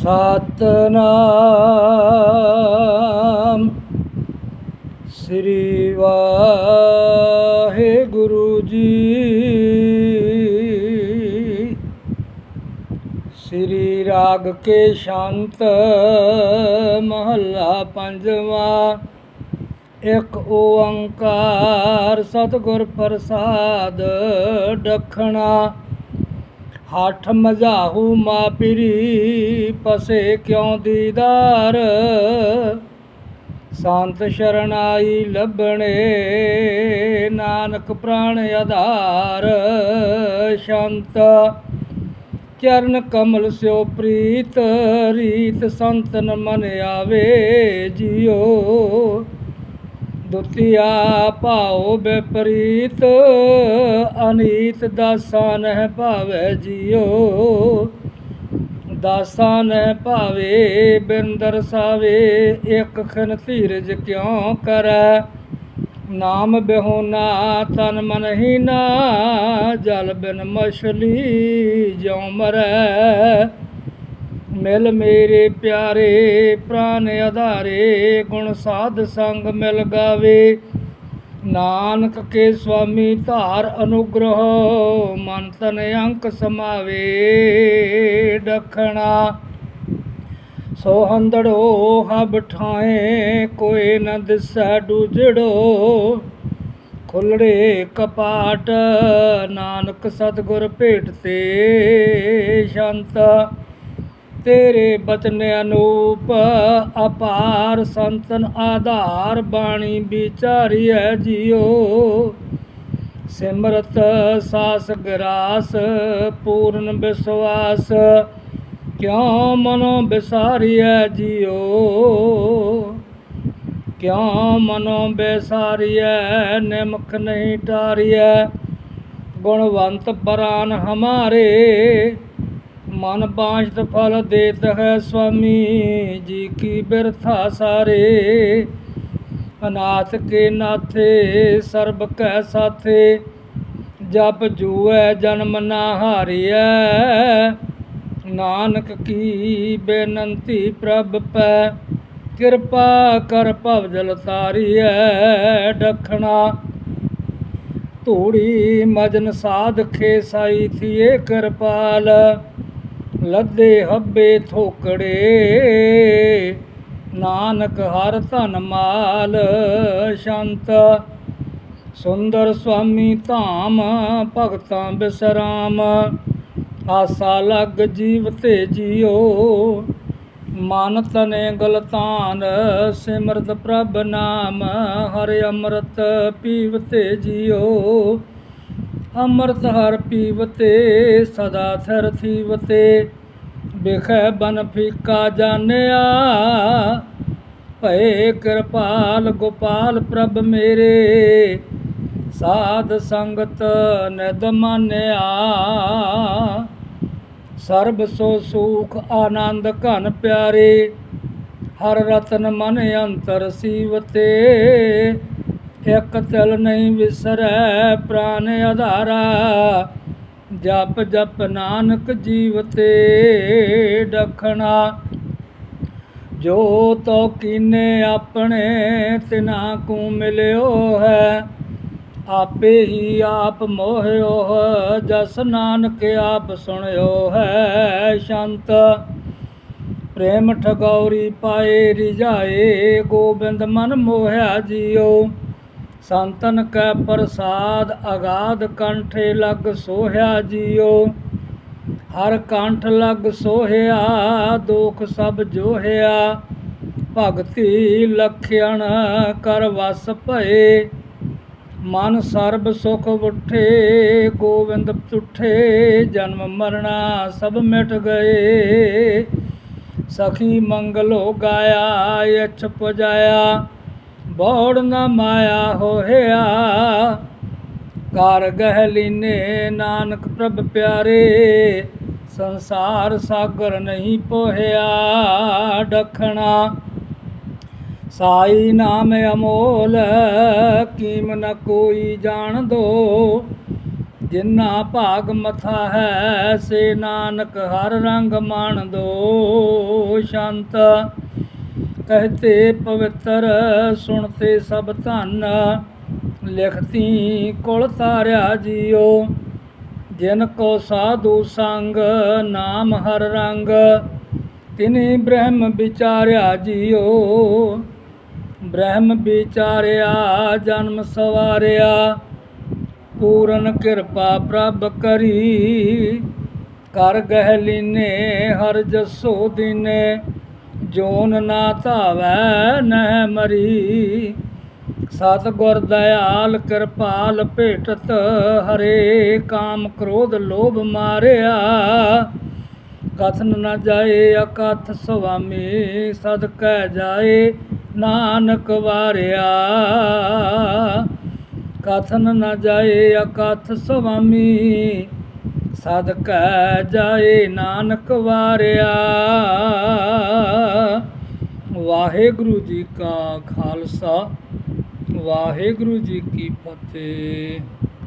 ਸਤਨਾਮ। ਸ੍ਰੀ ਵਾਹਿਗੁਰੂ ਜੀ। ਸ੍ਰੀ ਰਾਗ ਕੇ ਸ਼ਾਂਤ ਮਹੱਲਾ ਪੰਜਵਾਂ। ਇੱਕ ਓੰਕਾਰ ਸਤਿਗੁਰ ਪ੍ਰਸਾਦ ਦਖਣਾ ਹੱਠ ਮਝਾਹੂ ਮਾਪਿਰੀ ਪਸੇ ਕਿਉ ਦੀਦਾਰ? ਸੰਤ ਸ਼ਰਨਾਈ ਲੱਭਣੇ ਨਾਨਕ ਪ੍ਰਾਣ ਆਧਾਰ। ਸ਼ੰਤ ਚਰਨ ਕਮਲ ਸਿਓ ਪ੍ਰੀਤ, ਰੀਤ ਸੰਤਨ ਮਨ ਆਵੇ ਜਿਉ ਦੁਤੀਆ ਭਾਉ ਵਿਪਰੀਤ ਅਨੀਤ ਦਾਸਾਂ ਨਹਿ ਭਾਵੇ ਜਿਉ। ਦਾਸਾਂ ਨਹਿ ਭਾਵੇ, ਬਿੰਦਰ ਦਰਸਾਵੇ ਇੱਕ ਖਨ ਧੀਰਜ ਕਿਉ ਕਰੈ? ਨਾਮ ਬਿਹੋਨਾ ਤਨ ਮਨ ਹੀ ਜਲ ਬਿਨ ਮਛਲੀ ਜਿਉ ਮਰੈ। ਮਿਲ ਮੇਰੇ ਪਿਆਰੇ, ਪ੍ਰਾਨ ਆਧਾਰੇ, ਗੁਣ ਸਾਧ ਸੰਗ ਮਿਲ ਗਾਵੇ। ਨਾਨਕ ਕੇ ਸੁਆਮੀ ਧਾਰ ਅਨੁਗ੍ਰਹ, ਮਨ ਤਨ ਅੰਕ ਸਮਾਵੇ। ਦਖਣਾ ਸੋ ਹੰਦੜੋ, ਹਬ ਠਾਏ ਕੋਈ ਨ ਦਿਸੈ ਡੂਜੜੋ ਖੁੱਲੜੇ ਕਪਾਟ, ਨਾਨਕ ਸਤਿਗੁਰ ਭੇਟ ਤੇ ਸ਼ੰਤ। ਤੇਰੇ ਬਚਨ ਅਨੂਪ ਅਪਾਰ ਸੰਤਨ ਆਧਾਰ ਬਾਣੀ ਵਿਚਾਰੀਐ ਜਿਉ ਸਿਮਰਤ, ਸਾਸ, ਗਰਾਸ, ਪੂਰਨ ਵਿਸ਼ਵਾਸ ਕਿਉ ਮਨੋ ਬਿਸਾਰੀਐ ਜਿਉ ਕਿਉ ਮਨੋ ਬਿਸਾਰੀਐ, ਨਿਮਖ ਨਹੀਂ ਟਾਰੀਐ? ਗੁਣਵੰਤ ਪਰਾਨ ਹਮਾਰੇ ਮਨ ਬਾਂਝਤ ਫਲ ਦੇਤ ਹੈ ਸੁਆਮੀ ਜੀ ਕੀ ਬਿਰਥਾ ਸਾਰੇ। ਅਨਾਥ ਕੇ ਨਾਥੇ, ਸਰਬ ਕੈ ਸਾਥੇ, ਜਪ ਜੂਐ, ਜਨਮ ਨਾ ਹਾਰੀਐ। ਨਾਨਕ ਕੀ ਬੇਨੰਤੀ ਪ੍ਰਭ ਪੈ, ਕਿਰਪਾ ਕਰ ਭਵ ਜਲ ਤਾਰੀਐ ਡਖਣਾ। ਧੂੜੀ ਮਜਨ ਸਾਧ ਖੇ ਸਾਈ ਥੀਏ ਕਿਰਪਾਲ। ਲੱਦੇ ਹੱਬੇ ਥੋਕੜੇ। ਨਾਨਕ ਹਰ ਧਨ ਮਾਲ ਸ਼ੰਤ। ਸੁੰਦਰ ਸੁਆਮੀ ਧਾਮ ਭਗਤਾਂ ਬਿਸਰਾਮ। ਆਸਾ ਲਗ ਜੀਵ ਤੇ ਜਿਉ ਮਨ ਤਨੇ ਗਲਤਾਨ ਸਿਮਰਤ ਪ੍ਰਭ ਨਾਮ। ਹਰਿ ਅੰਮ੍ਰਿਤ ਪੀਵ ਤੇ ਜਿਉ ਅੰਮ੍ਰਿਤ ਹਰ ਪੀਵਤੇ, ਸਦਾ ਥਰ ਥੀਵਤੇ। ਬਿਖੈ ਬਨ ਫੀਕਾ ਜਾਣਿਆ, ਭਏ ਕਿਰਪਾਲ ਗੋਪਾਲ ਪ੍ਰਭ ਮੇਰੇ। ਸਾਧ ਸੰਗਤ ਨਿਦ ਮਾਨਿਆ, ਸਰਬ ਸੋ ਸੁਖ ਆਨੰਦ ਘਨ ਪਿਆਰੇ। ਹਰ ਰਤਨ ਮਨ ਅੰਤਰ ਸੀਵਤੇ। ਇਕ ਤਿਲ ਨਹੀਂ ਵਿਸਰੈ, ਪ੍ਰਾਨ ਆਧਾਰਾ। ਜਪ ਜਪ ਨਾਨਕ ਜੀਵਤੇ ਡਖਣਾ। ਜੋ ਤੋ ਕੀਨੇ ਆਪਣੇ, ਤਿਨਾ ਕੂ ਮਿਲਿਓ ਹੈ। ਆਪੇ ਹੀ ਆਪ ਮੋਹਿਓ ਜਸ ਨਾਨਕ ਆਪ ਸੁਣਿਓ ਹੈ ਸ਼ੰਤ। ਪ੍ਰੇਮ ਠਗੌਰੀ ਪਾਏ ਰਿਜਾਏ ਗੋਬਿੰਦ ਮਨ ਮੋਹਿਆ ਜੀਓ। ਸੰਤਨ ਕੈ ਪ੍ਰਸਾਦ ਅਗਾਧ ਕੰਠੇ ਲਗ ਸੋਹਿਆ ਜੀਓ। ਹਰ ਕੰਠ ਲਗ ਸੋਹਿਆ, ਦੁਖ ਸਭ ਜੋਹਿਆ। ਭਗਤੀ ਲਖਿਆਣ ਕਰ ਵਸ ਭਏ। ਮਨ ਸਰਬ ਸੁਖ ਉਠੇ ਗੋਬਿੰਦ ਤੁਠੇ, ਜਨਮ ਮਰਣਾ ਸਭ ਮਿਟ ਗਏ। ਸਖੀ ਮੰਗਲੋ ਗਾਇਆ ਅਛ ਪੁਜਾਇਆ। ਬੋੜ ਨਾ ਮਾਇਆ ਹੋਇਆ। ਕਰ ਗਹਿ ਲੀਨੇ ਨਾਨਕ ਪ੍ਰਭ ਪਿਆਰੇ, ਸੰਸਾਰ ਸਾਗਰ ਨਹੀਂ ਪੋਹਿਆ ਡਖਣਾ। ਸਾਈ ਨਾਮ ਅਮੋਲ, ਕੀਮ ਨ ਕੋਈ ਜਾਣ ਦੋ। ਜਿੰਨਾ ਭਾਗ ਮਥਾ ਹੈ, ਸੇ ਨਾਨਕ ਹਰ ਰੰਗ ਮਾਣ ਦੋ। ਸ਼ੰਤ ਕਹਤੇ ਪਵਿੱਤਰ, ਸੁਣਤੇ ਸਭ ਧਨ। ਲਿਖਤੀ, ਕੁਲ ਤਾਰਿਆ ਜੀਓ। ਜਿਨ ਕੋ ਸਾਧੂ ਸੰਗ, ਨਾਮ ਹਰ ਰੰਗ। ਤਿਨੇ ਬ੍ਰਹਮ ਵਿਚਾਰਿਆ ਜੀਓ। ਬ੍ਰਹਮ ਵਿਚਾਰਿਆ, ਜਨਮ ਸਵਾਰਿਆ। ਪੂਰਨ ਕਿਰਪਾ ਪ੍ਰਭ ਕਰੀ। ਕਰ ਗਹਿ ਲੀਨੇ ਹਰ ਜਸੋ ਦਿਨੇ। ਜੋਨ ਨਾ ਧਾਵੈ, ਨਹਿ ਮਰੀ। ਸਤ ਗੁਰ ਦਇਆਲ ਕਿਰਪਾਲ ਭੇਟਤ ਹਰੇ, ਕਾਮ ਕ੍ਰੋਧ ਲੋਭ ਮਾਰਿਆ। ਕਥਨ ਨ ਜਾਏ, ਅਕਥ ਸੁਆਮੀ ਸਦ ਕਹਿ ਜਾਏ, ਨਾਨਕ ਵਾਰਿਆ। ਕਥਨ ਨ ਜਾਏ, ਅਕਥ ਸੁਆਮੀ ਸਦਕਾ ਕਹਿ ਜਾਏ ਨਾਨਕ ਵਾਰਿਆ। ਵਾਹਿਗੁਰੂ ਜੀ ਕਾ ਖਾਲਸਾ ਵਾਹਿਗੁਰੂ ਜੀ ਕੀ ਫਤਿਹ।